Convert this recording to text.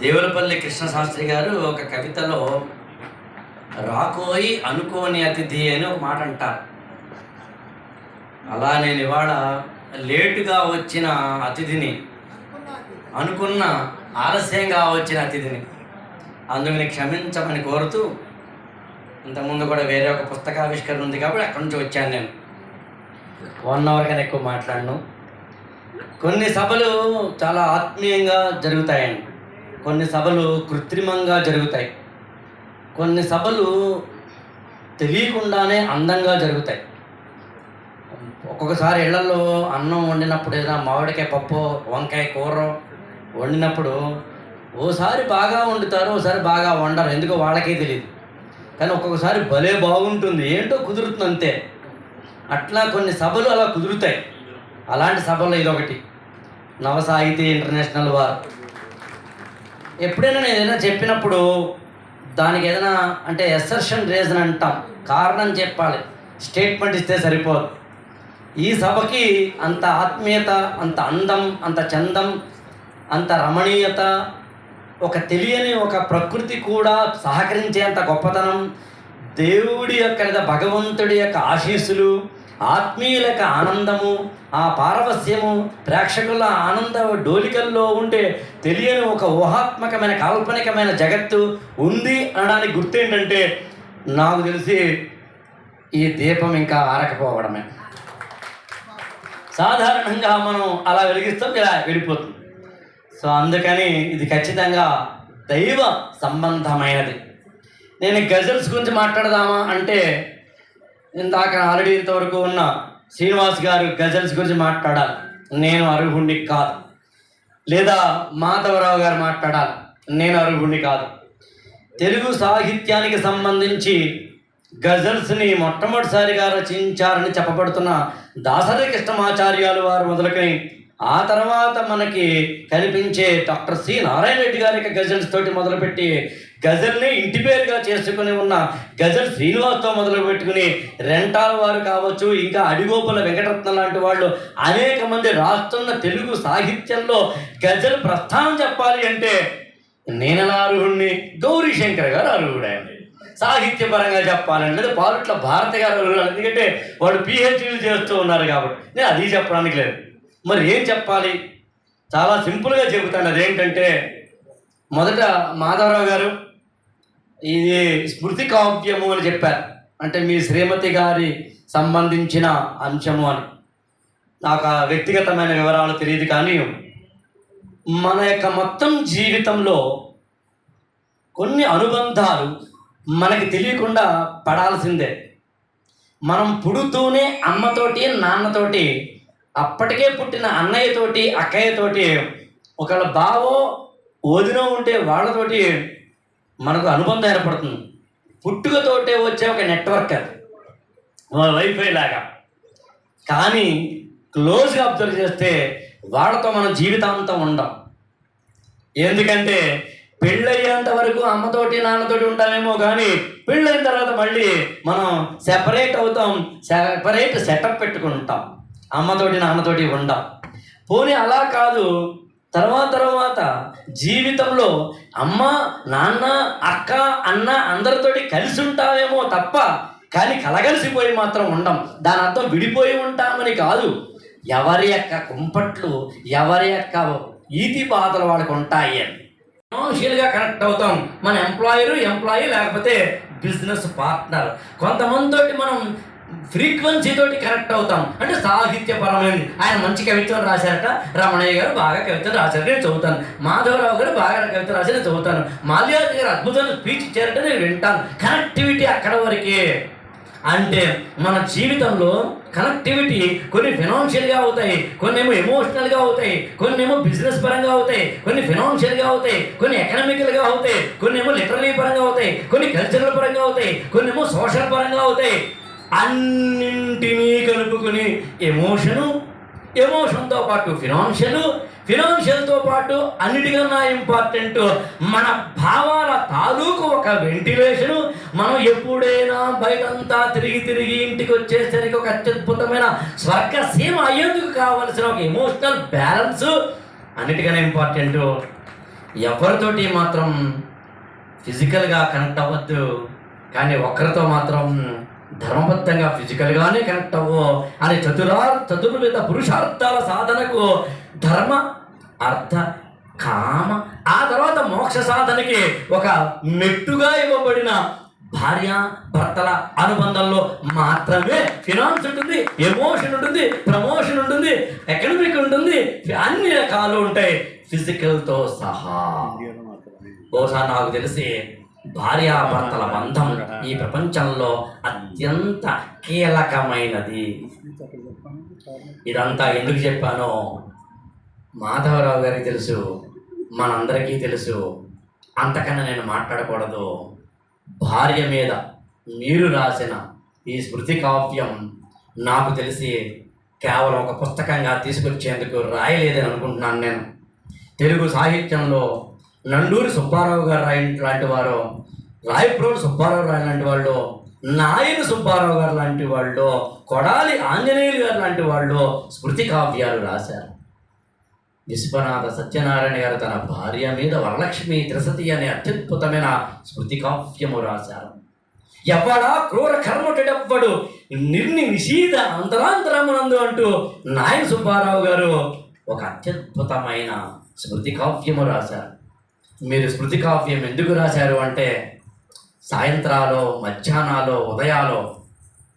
దేవులపల్లి కృష్ణశాస్త్రి గారు ఒక కవితలో రాకోయి అనుకోని అతిథి అని ఒక మాట అంటారు. అలా నేను ఇవాళ లేటుగా వచ్చిన అతిథిని అనుకున్న ఆలస్యంగా వచ్చిన అతిథిని అందుకని క్షమించమని కోరుతూ ఇంతకుముందు కూడా వేరే ఒక పుస్తకావిష్కరణ ఉంది కాబట్టి అక్కడి నుంచి వచ్చాను నేను. వన్ అవర్ కన్నా ఎక్కువ మాట్లాడను. కొన్ని సభలు చాలా ఆత్మీయంగా జరుగుతాయండి. కొన్ని సభలు కృత్రిమంగా జరుగుతాయి. కొన్ని సభలు తెలియకుండానే అందంగా జరుగుతాయి. ఒక్కొక్కసారి ఇళ్ళలో అన్నం వండినప్పుడు ఏదైనా మామిడికాయ పప్పు వంకాయ కూర వండినప్పుడు ఓసారి బాగా వండుతారు ఓసారి బాగా వండరు. ఎందుకో వాళ్ళకే తెలియదు కానీ ఒక్కొక్కసారి భలే బాగుంటుంది. ఏంటో కుదురుతుంది అంతే. అట్లా కొన్ని సభలు అలా కుదురుతాయి. అలాంటి సభల్లో ఇదొకటి. నవసాహితీ ఇంటర్నేషనల్ వార్. ఎప్పుడైనా నేను ఏదైనా చెప్పినప్పుడు దానికి ఏదైనా అంటే ఎసర్షన్ రీజన్ అంటాం. కారణం చెప్పాలి. స్టేట్మెంట్ ఇస్తే సరిపోదు. ఈ సభకి అంత ఆత్మీయత అంత అందం అంత చందం అంత రమణీయత ఒక తెలియని ఒక ప్రకృతి కూడా సహకరించేంత గొప్పతనం దేవుడి యొక్క లేదా భగవంతుడి యొక్క ఆశీస్సులు ఆత్మీయుల యొక్క ఆనందము ఆ పారవస్యము ప్రేక్షకుల ఆనంద డోలికల్లో ఉండే తెలియని ఒక ఊహాత్మకమైన కాల్పనికమైన జగత్తు ఉంది అనడానికి గుర్తేంటంటే నాకు తెలిసి ఈ దీపం ఇంకా ఆరకపోవడమే. సాధారణంగా మనం అలా వెలిగిస్తాం ఇలా వెళ్ళిపోతుంది సో అందుకని ఇది ఖచ్చితంగా దైవ సంబంధమైనది. నేను గజల్స్ గురించి మాట్లాడదామా అంటే ఇందాక ఆల్రెడీ ఇంతవరకు ఉన్న శ్రీనివాస్ గారు గజల్స్ గురించి మాట్లాడాలి. నేను అర్హుణ్ణి కాదు. లేదా మాధవరావు గారు మాట్లాడాలి. నేను అర్హుణ్ణి కాదు. తెలుగు సాహిత్యానికి సంబంధించి గజల్స్ని మొట్టమొదటిసారిగా రచించారని చెప్పబడుతున్న దాసరి కృష్ణమాచార్యాలు వారు మొదలుకొని ఆ తర్వాత మనకి కనిపించే డాక్టర్ సి నారాయణ రెడ్డి గారి యొక్క గజల్స్ తోటి మొదలుపెట్టి గజల్ని ఇంటి పేరుగా చేసుకుని ఉన్న గజల్ శ్రీనివాస్తో మొదలు పెట్టుకుని రెంటాల వారు కావచ్చు ఇంకా అడిగోపుల వెంకటరత్న లాంటి వాళ్ళు అనేక మంది రాస్తున్న తెలుగు సాహిత్యంలో గజల్ ప్రస్థానం చెప్పాలి అంటే నేనలా అర్హుణ్ణి? గౌరీ శంకర్ గారు అర్హుడండి సాహిత్యపరంగా చెప్పాలంటే లేదా పాలుట్ల భారతి గారు అర్హుడు. ఎందుకంటే వాడు పిహెచ్డీలు చేస్తూ ఉన్నారు కాబట్టి. నేను అది చెప్పడానికి లేదు. మరి ఏం చెప్పాలి? చాలా సింపుల్గా చెబుతాను. అదేంటంటే మొదట మాధవరావు గారు ఇది స్మృతి కావ్యము అని చెప్పారు. అంటే మీ శ్రీమతి గారి సంబంధించిన అంశము అని. నాకు ఆ వ్యక్తిగతమైన వివరాలు తెలియదు కానీ మన యొక్క మొత్తం జీవితంలో కొన్ని అనుబంధాలు మనకి తెలియకుండా పడాల్సిందే. మనం పుడుతూనే అమ్మతోటి నాన్నతోటి అప్పటికే పుట్టిన అన్నయ్యతోటి అక్కయ్యతోటి ఒకళ్ళ బావో వదినో ఉంటే వాళ్ళతోటి మనకు అనుబంధం ఏర్పడుతుంది. పుట్టుకతోటే వచ్చే ఒక నెట్వర్క్ అది. వైఫై లాగా కానీ క్లోజ్గా అబ్జర్వ్ చేస్తే వాళ్ళతో మనం జీవితాంతం ఉండం. ఎందుకంటే పెళ్ళయ్యేంత వరకు అమ్మతోటి నాన్నతోటి ఉంటామేమో కానీ పెళ్ళైన తర్వాత మళ్ళీ మనం సెపరేట్ అవుతాం సెపరేట్ సెటప్ పెట్టుకుంటాం. అమ్మతోటి నాన్నతోటి ఉండం. పోనీ అలా కాదు తర్వాత తర్వాత జీవితంలో అమ్మ నాన్న అక్క అన్న అందరితోటి కలిసి ఉంటామేమో తప్ప కానీ కలగలిసిపోయి మాత్రం ఉండం. దాని అర్థం విడిపోయి ఉంటామని కాదు. ఎవరి యొక్క కుంపట్లు ఎవరి యొక్క ఈతి బాధలు వాళ్ళకు ఉంటాయి అని. ఫైనాన్షియల్గా కనెక్ట్ అవుతాం. మన ఎంప్లాయరు ఎంప్లాయీ లేకపోతే బిజినెస్ పార్ట్నర్ కొంతమందితోటి మనం ఫ్రీక్వెన్సీ తోటి కనెక్ట్ అవుతాం. అంటే సాహిత్యపరమైన ఆయన మంచి కవిత్వం రాశారట. రమణయ్య గారు బాగా కవిత్వం రాశారు నేను చదువుతాను. మాధవరావు గారు బాగా కవిత్వం రాశారు నేను చదువుతాను. మాల్యావతి గారు అద్భుతమైన స్పీచ్ ఇచ్చారంటే నేను వింటాను. కనెక్టివిటీ అక్కడ వరకే. అంటే మన జీవితంలో కనెక్టివిటీ కొన్ని ఫినాన్షియల్గా అవుతాయి కొన్ని ఏమో ఎమోషనల్గా అవుతాయి కొన్ని ఏమో బిజినెస్ పరంగా అవుతాయి కొన్ని ఫినాన్షియల్గా అవుతాయి కొన్ని ఎకనామికల్గా అవుతాయి కొన్ని ఏమో లిటరరీ పరంగా అవుతాయి కొన్ని కల్చరల్ పరంగా అవుతాయి కొన్ని ఏమో సోషల్ పరంగా అవుతాయి. అన్నింటినీ కలుపుకుని ఎమోషను ఎమోషన్తో పాటు ఫినాన్షియల్ ఫినాన్షియల్తో పాటు అన్నిటికన్నా ఇంపార్టెంట్ మన భావాల తాలూకు ఒక వెంటిలేషను. మనం ఎప్పుడైనా బయటంతా తిరిగి తిరిగి ఇంటికి వచ్చేసరికి ఒక అత్యద్భుతమైన స్వర్గ సీమ అయ్యేందుకు కావలసిన ఒక ఎమోషనల్ బ్యాలెన్స్ అన్నిటికన్నా ఇంపార్టెంట్. ఎవరితోటి మాత్రం ఫిజికల్గా కనెక్ట్ అవ్వద్దు. కానీ ఒకరితో మాత్రం ధర్మబద్ధంగా ఫిజికల్గానే కనెక్ట్ అవ్వు అని చతురా చతుర్విధ పురుషార్థాల సాధనకు ధర్మ అర్థ కామ ఆ తర్వాత మోక్ష సాధనకి ఒక మెట్టుగా ఇవ్వబడిన భార్య భర్తల అనుబంధంలో మాత్రమే ఫినాన్స్ ఉంటుంది ఎమోషన్ ఉంటుంది ప్రమోషన్ ఉంటుంది ఎకనమిక్ ఉంటుంది అన్ని రకాలు ఉంటాయి ఫిజికల్తో సహా. బహుశా నాకు తెలిసి భార్యాభర్తల బంధం ఈ ప్రపంచంలో అత్యంత కీలకమైనది. ఇదంతా ఎందుకు చెప్పానో మాధవరావు గారికి తెలుసు మనందరికీ తెలుసు. అంతకన్నా నేను మాట్లాడకూడదు. భార్య మీద మీరు రాసిన ఈ స్మృతి కావ్యం నాకు తెలిసి కేవలం ఒక పుస్తకంగా తీసుకొచ్చేందుకు రాయలేదని అనుకుంటున్నాను నేను. తెలుగు సాహిత్యంలో నండూరి సుబ్బారావు గారు లాంటి వారు రాయప్రోలు సుబ్బారావు గారు లాంటి వాళ్ళు నాయని సుబ్బారావు గారు లాంటి వాళ్ళు కొడాలి ఆంజనేయులు గారు లాంటి వాళ్ళు స్మృతి కావ్యాలు రాశారు. విశ్వనాథ సత్యనారాయణ గారు తన భార్య మీద వరలక్ష్మి త్రిసతి అనే అత్యద్భుతమైన స్మృతి కావ్యము రాశారు. ఎవడా క్రూర కర్మటెడవ్వడు నిర్ని నిషీద అంతరాంతరమునందు అంటూ నాయన సుబ్బారావు గారు ఒక అత్యద్భుతమైన స్మృతి కావ్యము రాశారు. మీరు స్మృతి కావ్యం ఎందుకు రాశారు అంటే సాయంత్రాలు మధ్యాహ్నాలు ఉదయాలు